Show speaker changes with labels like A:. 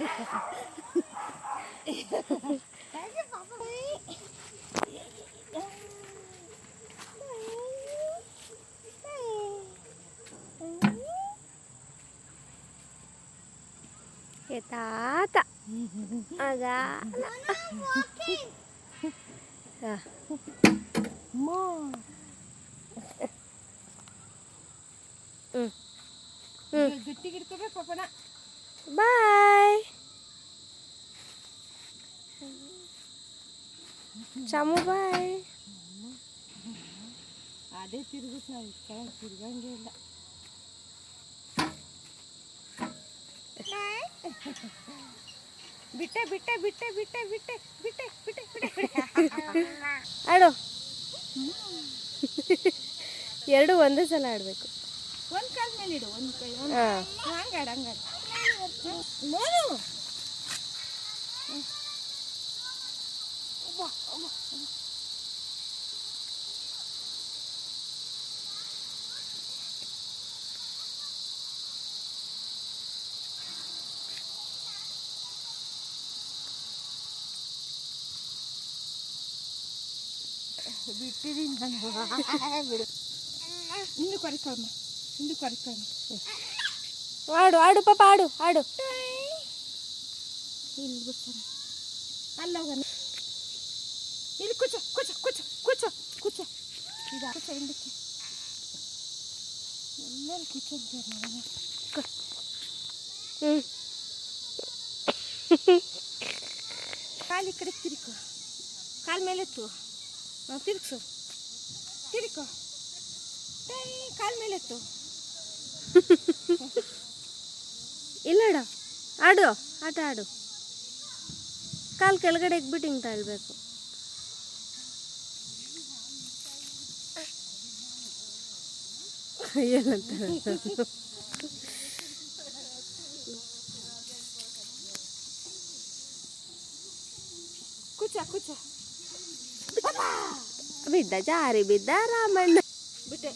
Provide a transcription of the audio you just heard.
A: kita tak agak
B: bye. Chamu ಬಾಯ್.
A: ಅದೇ ತಿರುಗಿಸ್ ನಾವು ಕೆಳಗೆ ತಿರ್ಗಂಗೆ ಇಲ್ಲ. ಬಿಟ್ಟೆ ಬಿಟ್ಟೆ ಬಿಟ್ಟೆ ಬಿಟ್ಟೆ ಬಿಟ್ಟೆ ಬಿಟ್ಟೆ ಬಿಟ್ಟೆ ಬಿಟ್ಟೆ
B: ಆಡು. ಎರಡು ಒಂದೇ ಸಲ ಆಡಬೇಕು.
A: ಒಂದು ಕಾಲ್ ಮೇಲೆ ಇಡು ಒಂದು ಕೈ ಹಂಗಾಡ ಹಂಗಾಡ. ನೋಡು அப்பா அம்மா விட்டுதின் నిన్ను
B: కొరకమ్మ నిన్ను కొరకమ్మ ఆడు ఆడు
A: పాప ఆడు ఆడు అల్లగా ಇಲ್ಲಿ ಕುಚ ಕುಚ ಕುಚ ಕುಚ ಕುಚ ಈಗ ಕುಚ ಹಿಂದಕ್ಕೆ. ಎಲ್ಲರೂ ಕೂಚಂತಾರೆ ಕಾಲಿ ಈ ಕಡೆ ತಿರುಕು ಕಾಲು ಮೇಲೆ ಎತ್ತು ತಿರುಗಿಸು. ತಿರುಕು ಕಾಲು ಮೇಲೆ ಎತ್ತು.
B: ಇಲ್ಲಡ ಆಡು. ಆಟ ಆಡು. ಕಾಲು ಕೆಳಗಡೆ ಇಕ್ಬಿಟ್ಟು ಹಿಂಗೆ ತಳ್ಬೇಕು Ayan
A: lang talaga.
B: kucha, kucha. Bapa! Bidda
A: jari, bidda raman. Bidda.